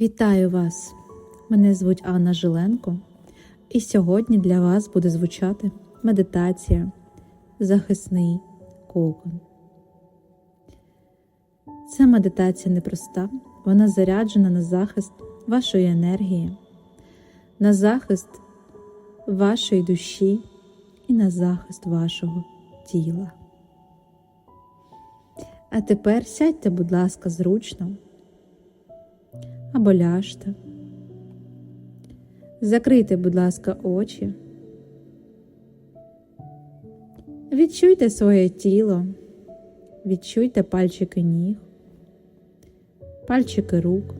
Вітаю вас! Мене звуть Анна Жиленко, і сьогодні для вас буде звучати медитація Захисний кокон. Ця медитація непроста, вона заряджена на захист вашої енергії, на захист вашої душі і на захист вашого тіла. А тепер сядьте, будь ласка, зручно або ляжте. Закрийте, будь ласка, очі. Відчуйте своє тіло, відчуйте пальчики ніг, пальчики рук.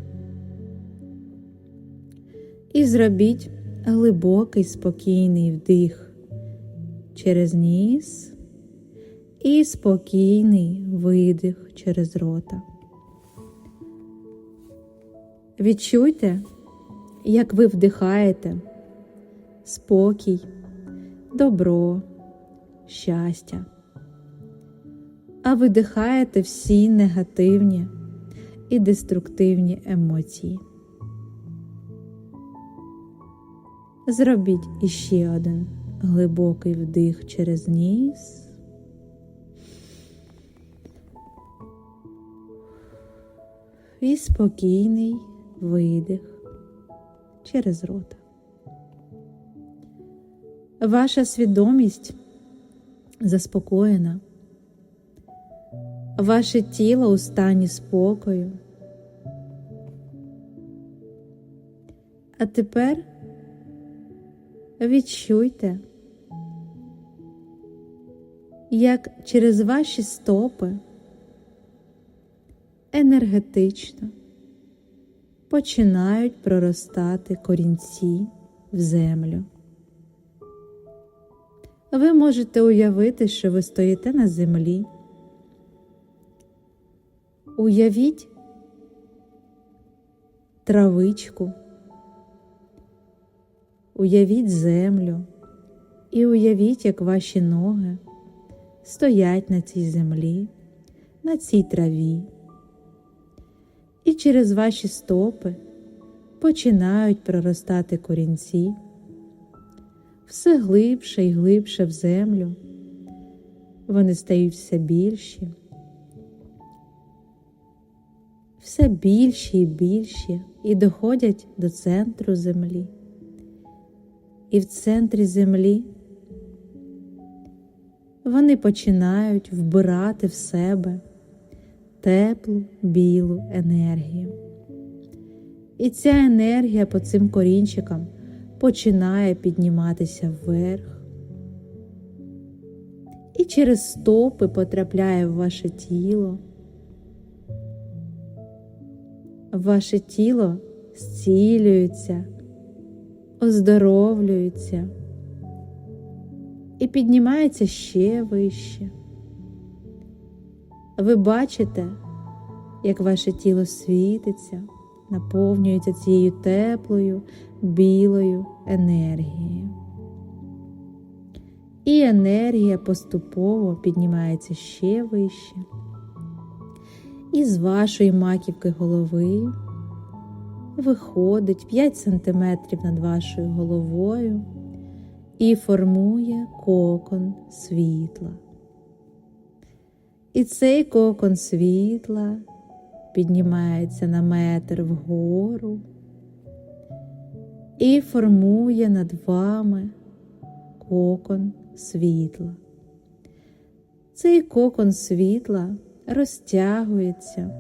І зробіть глибокий спокійний вдих через ніс і спокійний видих через рота. Відчуйте, як ви вдихаєте спокій, добро, щастя, а видихаєте всі негативні і деструктивні емоції. Зробіть іще один глибокий вдих через ніс. І спокійний видих через рота. Ваша свідомість заспокоєна, ваше тіло у стані спокою. А тепер відчуйте, як через ваші стопи енергетично починають проростати корінці в землю. Ви можете уявити, що ви стоїте на землі. Уявіть травичку, уявіть землю і уявіть, як ваші ноги стоять на цій землі, на цій траві і через ваші стопи починають проростати корінці все глибше і глибше в землю. Вони стають все більші, все більші і більші і доходять до центру землі. І в центрі землі вони починають вбирати в себе теплу білу енергію. І ця енергія по цим корінчикам починає підніматися вверх. І через стопи потрапляє в ваше тіло. Ваше тіло зцілюється, оздоровлюється і піднімається ще вище. Ви бачите, як ваше тіло світиться, наповнюється цією теплою, білою енергією. І енергія поступово піднімається ще вище. І з вашої маківки голови виходить 5 см над вашою головою і формує кокон світла. І цей кокон світла піднімається на метр вгору і формує над вами кокон світла. Цей кокон світла розтягується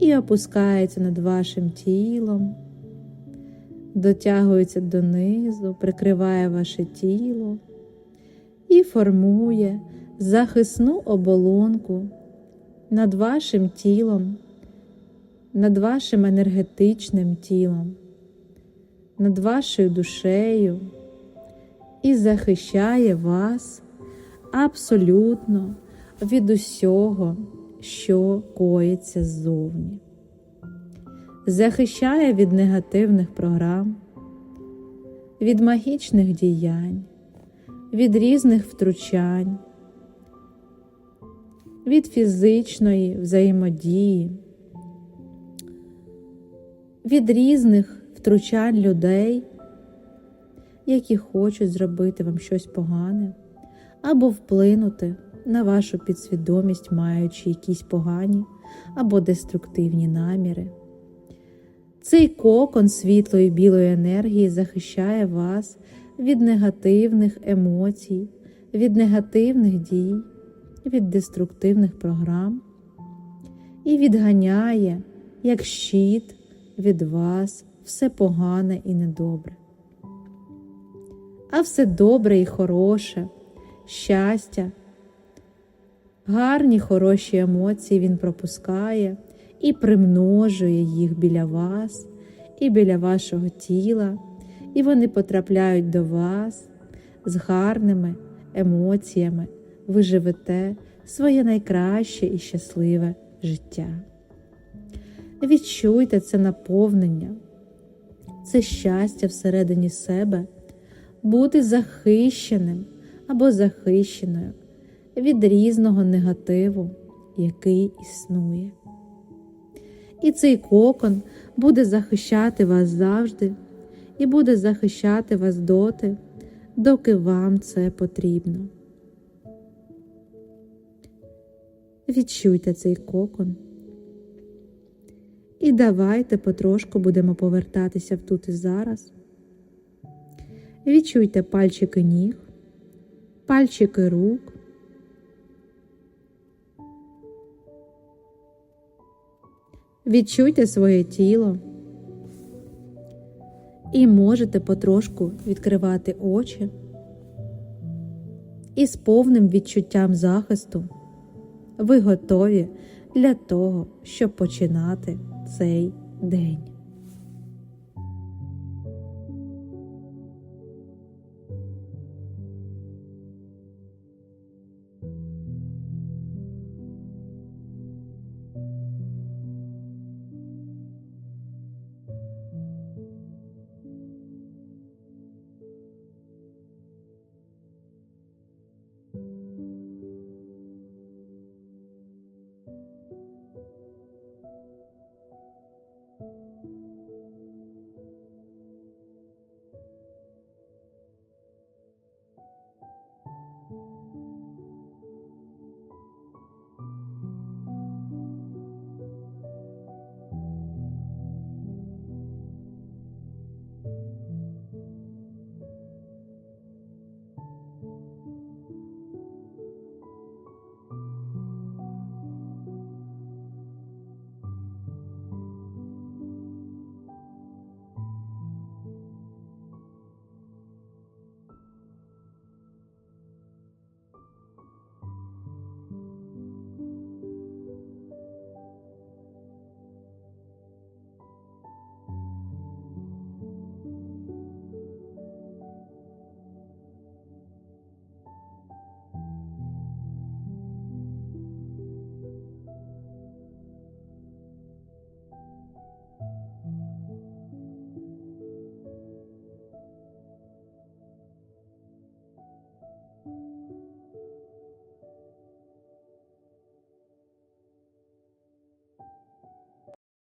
і опускається над вашим тілом, дотягується донизу, прикриває ваше тіло і формує захисну оболонку над вашим тілом, над вашим енергетичним тілом, над вашою душею і захищає вас абсолютно від усього, що коїться ззовні. Захищає від негативних програм, від магічних діянь, від різних втручань, від фізичної взаємодії, від різних втручань людей, які хочуть зробити вам щось погане, або вплинути на вашу підсвідомість, маючи якісь погані або деструктивні наміри. Цей кокон світлої білої енергії захищає вас від негативних емоцій, від негативних дій, від деструктивних програм і відганяє, як щит від вас все погане і недобре. А все добре і хороше, щастя, гарні хороші емоції він пропускає і примножує їх біля вас і біля вашого тіла, і вони потрапляють до вас з гарними емоціями. Ви живете своє найкраще і щасливе життя. Відчуйте це наповнення, це щастя всередині себе, бути захищеним або захищеною від різного негативу, який існує. І цей кокон буде захищати вас завжди, і буде захищати вас доти, доки вам це потрібно. Відчуйте цей кокон. І давайте потрошку будемо повертатися в тут і зараз. Відчуйте пальчики ніг, пальчики рук. Відчуйте своє тіло і можете потрошку відкривати очі і з повним відчуттям захисту ви готові для того, щоб починати цей день.